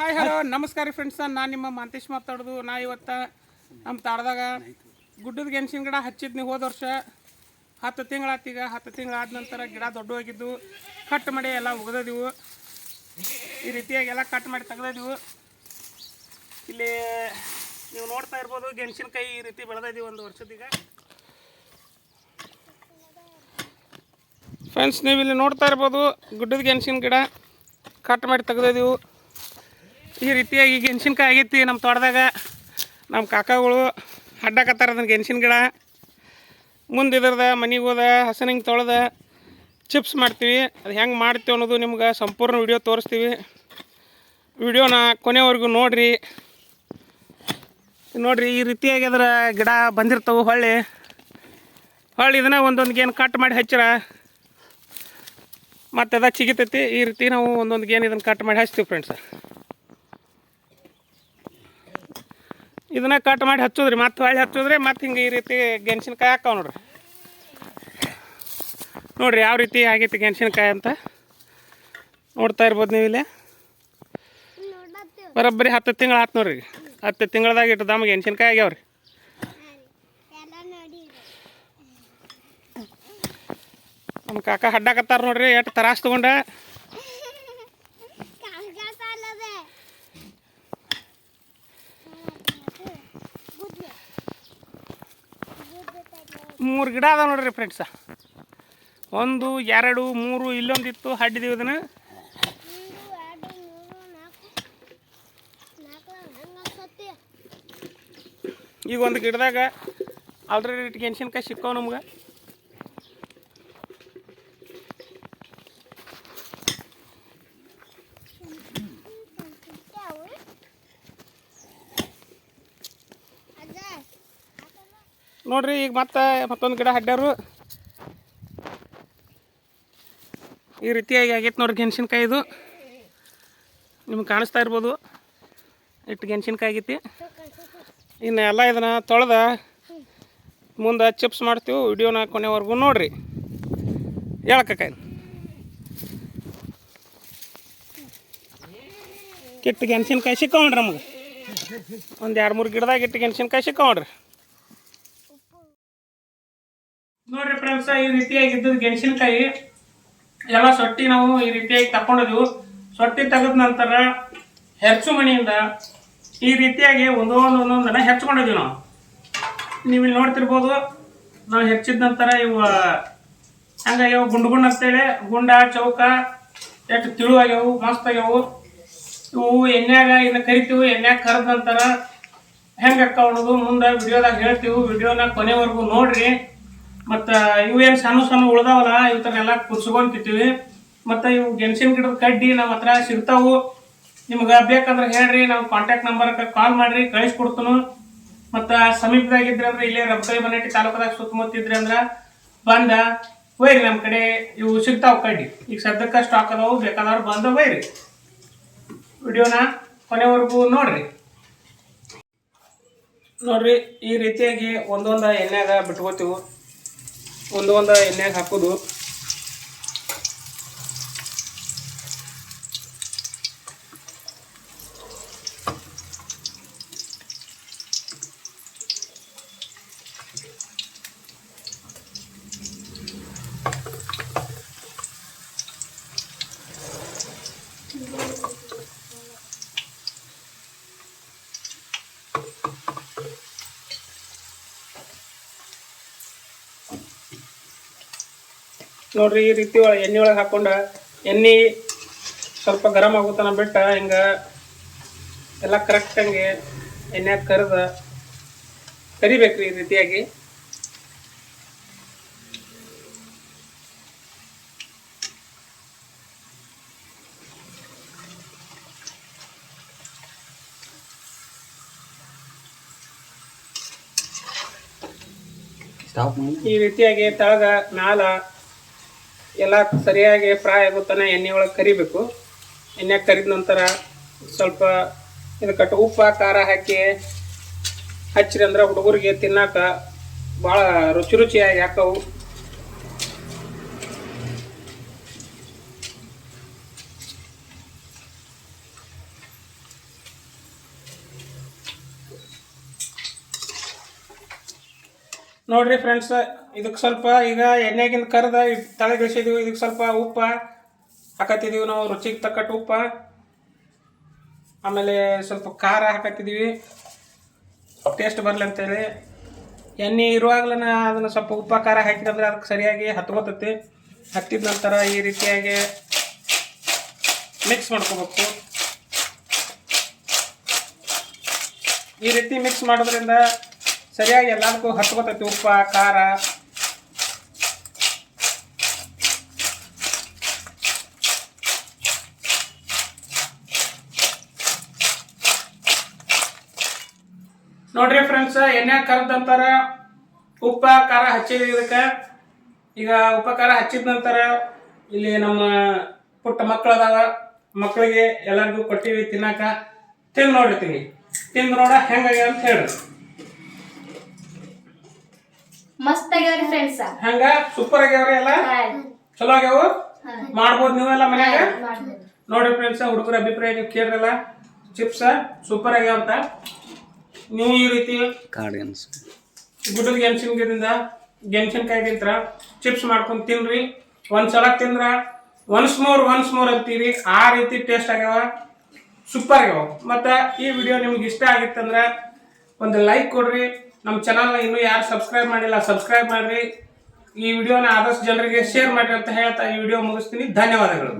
Hi hello ನಮಸ್ಕಾರ ರೀ friends ನಾನು ನಿಮ್ಮ ಮಾಂತೇಶ್ ಮಾತಾಡೋದು. ನಾ ಇವತ್ತು ನಮ್ಮ ತಾಡ್ದಾಗ ಗುಡ್ಡದ ಗೆಣಸಿನ ಗಿಡ ಹಚ್ಚಿದ್ನಿ ಹೋದ ವರ್ಷ. ಹತ್ತು ತಿಂಗಳಾತೀಗ ಹತ್ತು ತಿಂಗಳಾದ ನಂತರ ಗಿಡ ದೊಡ್ಡ ಹೋಗಿದ್ದು ಕಟ್ ಮಾಡಿ ಎಲ್ಲ ಒಗದಿವು ಈ ರೀತಿಯಾಗಿ ಎಲ್ಲ ಕಟ್ ಮಾಡಿ ತೆಗ್ದಿವು ಇಲ್ಲಿ ನೀವು ನೋಡ್ತಾ ಇರ್ಬೋದು ಕೈ ಈ ರೀತಿ ಬೆಳೆದಿದ್ದೀವಿ ಒಂದು ವರ್ಷದೀಗ. ಫ್ರೆಂಡ್ಸ್ ನೀವು ಇಲ್ಲಿ ನೋಡ್ತಾ ಇರ್ಬೋದು, ಗುಡ್ಡದ ಗೆಣಸಿನ ಗಿಡ ಕಟ್ ಮಾಡಿ ತೆಗ್ದಿದ್ದೀವಿ ಈ ರೀತಿಯಾಗಿ ಗೆಣಸಿನ್ಕಾಯಿ ಆಗೈತಿ ನಮ್ಮ ತೋಟದಾಗ. ನಮ್ಮ ಕಾಕಾಗಳು ಅಡ್ಡಾಕತ್ತಾರ ಅದನ್ನ ಗೆಣಸಿನ ಗಿಡ. ಮುಂದೆ ಇದ್ರದ ಮನೆಗೆ ಹೋದ, ಹಸನಿಂಗೆ ತೊಳೆದ, ಚಿಪ್ಸ್ ಮಾಡ್ತೀವಿ. ಅದು ಹೆಂಗೆ ಮಾಡ್ತೀವಿ ಅನ್ನೋದು ನಿಮ್ಗೆ ಸಂಪೂರ್ಣ ವಿಡಿಯೋ ತೋರಿಸ್ತೀವಿ. ವಿಡಿಯೋನ ಕೊನೆವರೆಗೂ ನೋಡಿರಿ. ನೋಡಿರಿ, ಈ ರೀತಿಯಾಗಿ ಅದರ ಗಿಡ ಬಂದಿರ್ತವೆ ಹೊಳ್ಳಿ. ಹೊಳ್ಳಿ ಇದನ್ನ ಒಂದೊಂದು ಗೇನು ಕಟ್ ಮಾಡಿ ಹಚ್ಚಿರ. ಮತ್ತೆ ಅದ ಚಿಗಿತೈತಿ. ಈ ರೀತಿ ನಾವು ಒಂದೊಂದು ಗೇನ್ ಇದನ್ನು ಕಟ್ ಮಾಡಿ ಹಚ್ತೀವಿ ಫ್ರೆಂಡ್ಸ್ ಇದನ್ನ ಕಟ್ ಮಾಡಿ ಹಚ್ಚೋದ್ರಿ. ಮತ್ತೆ ಹೊಳ್ಳಿ ಹಚ್ಚೋದ್ರಿ ಮತ್ತೆ ಹಿಂಗೆ ಈ ರೀತಿ ಗೆಣಸಿನಕಾಯಿ ಹಾಕಾವ ನೋಡ್ರಿ. ನೋಡ್ರಿ ಯಾವ ರೀತಿ ಆಗೈತಿ ಗೆಣಸಿನಕಾಯಿ ಅಂತ. ನೋಡ್ತಾ ಇರ್ಬೋದು ನೀವು ಇಲ್ಲಿ? ಬರೋಬ್ಬರಿ ಹತ್ತು ತಿಂಗಳು ಆತು ನೋಡ್ರಿ. ಹತ್ತು ತಿಂಗಳದಾಗ ಇಟ್ಟು ದಮ್ಮ ಗೆಣಸಿನಕಾಯಿ ಆಗ್ಯಾವ್ರಿ. ನಮ್ಮ ಕಾಕ ಹಡ್ಡಾಕತ್ತಾರ ನೋಡ್ರಿ, ಎಷ್ಟು ತರಾಸ್ ತಗೊಂಡ. ಮೂರು ಗಿಡ ಅದಾವ ನೋಡ್ರಿ ಫ್ರೆಂಡ್ಸ ಒಂದು, ಎರಡು, ಮೂರು, ಇಲ್ಲೊಂದಿತ್ತು ಹಡ್ಡಿದೀವಿ ಅದನ್ನು ಈಗ ಒಂದು ಗಿಡದಾಗ ಆಲ್ರೆಡಿ ಗೆಣಸಿನ್ಕಾಯಿ ಸಿಕ್ಕವು ನಮ್ಗೆ. ನೋಡ್ರಿ, ಈಗ ಮತ್ತೆ ಮತ್ತೊಂದು ಗಿಡ ಹಡ್ಡ್ಯಾರು ಈ ರೀತಿಯಾಗಿ ಆಗೈತೆ ನೋಡ್ರಿ ಗೆಣಸಿನ್ಕಾಯಿ ಇದು ನಿಮ್ಗೆ ಕಾಣಿಸ್ತಾ ಇರ್ಬೋದು. ಇಟ್ಟು ಗೆಣಸಿನ್ಕಾಯಿ ಆಗೈತಿ. ಇನ್ನು ಎಲ್ಲ ಇದನ್ನು ತೊಳೆದ ಮುಂದೆ ಚಿಪ್ಸ್ ಮಾಡ್ತೀವಿ ವಿಡಿಯೋನ ಕೊನೆವರೆಗೂ ನೋಡ್ರಿ. ಹೇಳಕ್ಕಾಯಿ ಕಿಟ್ಟು ಗೆಣಸಿನ್ಕಾಯಿ ಸಿಕ್ಕೊಂಡ್ರಿ ನಮಗೆ. ಒಂದು ಎರಡು ಮೂರು ಗಿಡದಾಗ ಇಟ್ಟು ಗೆಣಸಿನ್ಕಾಯಿ ಸಿಕ್ಕವ್ರಿ ನೋಡ್ರಿ ಫ್ರೆಂಡ್ಸ್ ಈ ರೀತಿಯಾಗಿ ಇದ್ದದ್ದು ಗೆಣಸಿನಕಾಯಿ, ಎಲ್ಲ ಸೊಟ್ಟಿ ನಾವು ಈ ರೀತಿಯಾಗಿ ತಕೊಂಡಿದ್ವು ಸೊಟ್ಟಿ ತೆಗೆದ ನಂತರ ಹೆಚ್ಚು ಮಣಿಯಿಂದ ಈ ರೀತಿಯಾಗಿ ಒಂದೊಂದು ಒಂದೊಂದನ್ನ ಹೆಚ್ಕೊಂಡಿದ್ವಿ ನಾವು. ನೀವು ಇಲ್ಲಿ ನೋಡ್ತಿರ್ಬೋದು, ನಾವು ಹೆಚ್ಚಿದ ನಂತರ ಇವು ಹಂಗಾಗ್ಯಾವ ಗುಂಡು ಗುಂಡು ಅಂತೇಳಿ, ಗುಂಡ, ಚೌಕ, ಎಷ್ಟು ತಿಳುವಾಗ್ಯಾವು ಮಸ್ತ್ ಆಗ್ಯವು. ಇವು ಎಣ್ಣೆಯಾಗ ಇನ್ನು ಕರಿತೀವಿ, ಎಣ್ಣೆಯಾಗ ಕರೆದ ನಂತರ ಹೆಂಗೆ ಅಕ್ಕ ಅನ್ನೋದು ಮುಂದೆ ವಿಡಿಯೋದಾಗ ಹೇಳ್ತೀವಿ. ವಿಡಿಯೋನ ಕೊನೆವರೆಗೂ ನೋಡ್ರಿ. ಮತ್ತು ಇವು ಏನು ಸಣ್ಣ ಸಣ್ಣ ಉಳ್ದಾವಲ್ಲ ಇವತ್ತನ್ನೆಲ್ಲ ಕುರ್ಸ್ಕೊಂತಿರ್ತೀವಿ ಮತ್ತು ಇವು ಗೆಣಸಿನ ಗಿಡದ ಕಡ್ಡಿ ನಮ್ಮ ಹತ್ರ ಸಿಗ್ತಾವು. ನಿಮ್ಗೆ ಬೇಕಂದ್ರೆ ಹೇಳ್ರಿ, ನಾವು ಕಾಂಟ್ಯಾಕ್ಟ್ ನಂಬರ್ಗೆ ಕಾಲ್ ಮಾಡಿರಿ, ಕಳಿಸ್ಕೊಡ್ತನು. ಮತ್ತು ಸಮೀಪದಾಗಿದ್ರೆ ಅಂದ್ರೆ ಇಲ್ಲೇ ರಬ್ಬಕೈ ಬನ್ನಟ್ಟಿ ತಾಲೂಕದಾಗ ಸುತ್ತಮುತ್ತ ಇದ್ರೆ ಅಂದ್ರೆ ಬಂದ ಒಯ್ರಿ ನಮ್ಮ ಕಡೆ, ಇವು ಸಿಗ್ತಾವೆ ಕಡ್ಡಿ. ಈಗ ಸದ್ಯಕ್ಕೆ ಸ್ಟಾಕ್ ಅದಾವು, ಬೇಕಾದವ್ರು ಬಂದ ಒಯ್ರಿ ವಿಡಿಯೋನ ಕೊನೆವರೆಗೂ ನೋಡ್ರಿ. ನೋಡ್ರಿ, ಈ ರೀತಿಯಾಗಿ ಒಂದೊಂದು ಎಣ್ಣೆಗ ಬಿಟ್ಕೋತೀವಿ. ಒಂದು ಒಂದು ಎಣ್ಣೆಗೆ ಹಾಕೋದು. ನೋಡ್ರಿ ಈ ರೀತಿ ಒಳಗೆ ಎಣ್ಣೆ ಒಳಗೆ ಹಾಕೊಂಡ ಎಣ್ಣೆ ಸ್ವಲ್ಪ ಗರಮ್ ಆಗುತ್ತಾನ ಬಿಟ್ಟ ಹಿಂಗ ಎಲ್ಲ ಕರೆಕ್ಟ್ ಹಂಗೆ ಎಣ್ಣೆಗೆ ಕರೆದ ಕರಿಬೇಕ್ರಿ ಈ ರೀತಿಯಾಗಿ. ಈ ರೀತಿಯಾಗಿ ತಳಗ ಮ್ಯಾಲ ಎಲ್ಲ ಸರಿಯಾಗಿ ಫ್ರೈ ಆಗುತ್ತಾನೆ ಎಣ್ಣೆ ಒಳಗೆ ಕರಿಬೇಕು. ಎಣ್ಣೆ ಕರಿದ ನಂತರ ಸ್ವಲ್ಪ ಇದಕ್ಕೆ ಉಪ್ಪು, ಖಾರ ಹಾಕಿ ಹಚ್ಚಿರಿ ಅಂದ್ರೆ ಹುಡುಗರಿಗೆ ತಿನ್ನಾಕ ಭಾಳ ರುಚಿ ರುಚಿಯಾಗಿ ಹಾಕವು. ನೋಡಿರಿ ಫ್ರೆಂಡ್ಸ್ ಇದಕ್ಕೆ ಸ್ವಲ್ಪ ಈಗ ಎಣ್ಣೆಗಿಂದ ಕರೆದ ತಳಗಿಳಿಸಿದ್ವಿ ಇದಕ್ಕೆ ಸ್ವಲ್ಪ ಉಪ್ಪ ಹಾಕತ್ತಿದ್ದೀವಿ ನಾವು, ರುಚಿಗೆ ತಕ್ಕಟ್ಟು ಉಪ್ಪ. ಆಮೇಲೆ ಸ್ವಲ್ಪ ಖಾರ ಹಾಕತ್ತಿದ್ದೀವಿ ಟೇಸ್ಟ್ ಬರಲಿ ಅಂತೇಳಿ. ಎಣ್ಣೆ ಇರುವಾಗಲೇ ಅದನ್ನು ಸ್ವಲ್ಪ ಉಪ್ಪ, ಖಾರ ಹಾಕಿದಂದ್ರೆ ಅದಕ್ಕೆ ಸರಿಯಾಗಿ ಹತ್ಕೋತೈತಿ ಹತ್ತಿದ ನಂತರ ಈ ರೀತಿಯಾಗಿ ಮಿಕ್ಸ್ ಮಾಡ್ಕೋಬೇಕು. ಈ ರೀತಿ ಮಿಕ್ಸ್ ಮಾಡೋದ್ರಿಂದ ಸರಿಯಾಗಿ ಎಲ್ಲದಕ್ಕೂ ಹತ್ಕೋತೈತಿ ಉಪ್ಪ, ಖಾರ. ನೋಡ್ರಿ ಫ್ರೆಂಡ್ಸ್ ಎಣ್ಣೆ ಕರೆದಂತರ ಉಪ್ಪ ಖಾರ ಹಚ್ಚಿದ ಇದಕ್ಕೆ. ಈಗ ಉಪ್ಪ ಖಾರ ಹಚ್ಚಿದ ನಂತರ ಇಲ್ಲಿ ನಮ್ಮ ಪುಟ್ಟ ಮಕ್ಕಳು ಅದಾವ. ಮಕ್ಕಳಿಗೆ ಎಲ್ಲರಿಗೂ ಕೊಟ್ಟಿವಿ ತಿನ್ನಾಕ. ತಿಂದು ನೋಡಿರ್ತೀವಿ. ತಿಂದು ನೋಡ ಹೆಂಗಾಗ್ಯ ಅಂತ ಹೇಳಿ ಮಸ್ತ್ ಆಗ್ಯಾವ್ರಿ ಫ್ರೆಂಡ್ಸ್ ಹಂಗ? ಸೂಪರ್ ಆಗ್ಯಾವ್ರಿ ಎಲ್ಲ? ಚಲೋ ಆಗ್ಯಾವು? ಮಾಡ್ಬೋದು ನೀವೆಲ್ಲ ಮನ್ಯಾಗ? ನೋಡಿ ಫ್ರೆಂಡ್ಸ್ ಹುಡುಗರ ಅಭಿಪ್ರಾಯ ನೀವು ಕೇಳ್ರಲ್ಲ. ಚಿಪ್ಸ್ ಸೂಪರ್ ಆಗ್ಯಾವ ಅಂತ ನೀವು ಈ ರೀತಿ ಕಾರ್ಡಿಯನ್ಸ್ ಗುಡ್ಡದ ಗೆಣಸಿನಗಿರಿಂದ ಗೆಣಸಿನಕಾಯಿ ತಿಂತ್ರ ಚಿಪ್ಸ್ ಮಾಡ್ಕೊಂಡು ತಿನ್ರಿ. ಒಂದ್ಸಲ ತಿಂದ್ರ ಒನ್ಸ್ ಮೋರ್ ಒನ್ಸ್ ಮೋರ್ ಅಂತೀರಿ. ಆ ರೀತಿ ಟೇಸ್ಟ್ ಆಗ್ಯಾವ. ಸೂಪರ್ ಆಗ್ಯಾವ. ಮತ್ತು ಈ ವಿಡಿಯೋ ನಿಮ್ಗೆ ಇಷ್ಟ ಆಗಿತ್ತಂದ್ರೆ ಒಂದು ಲೈಕ್ ಕೊಡ್ರಿ. ನಮ್ಮ ಚಾನಲ್ನ ಇನ್ನೂ ಯಾರು ಸಬ್ಸ್ಕ್ರೈಬ್ ಮಾಡಿಲ್ಲ ಸಬ್ಸ್ಕ್ರೈಬ್ ಮಾಡ್ರಿ. ಈ ವಿಡಿಯೋನ ಆದಷ್ಟು ಜನರಿಗೆ ಶೇರ್ ಮಾಡಿ ಅಂತ ಹೇಳ್ತಾ ಈ ವಿಡಿಯೋ ಮುಗಿಸ್ತೀನಿ. ಧನ್ಯವಾದಗಳು.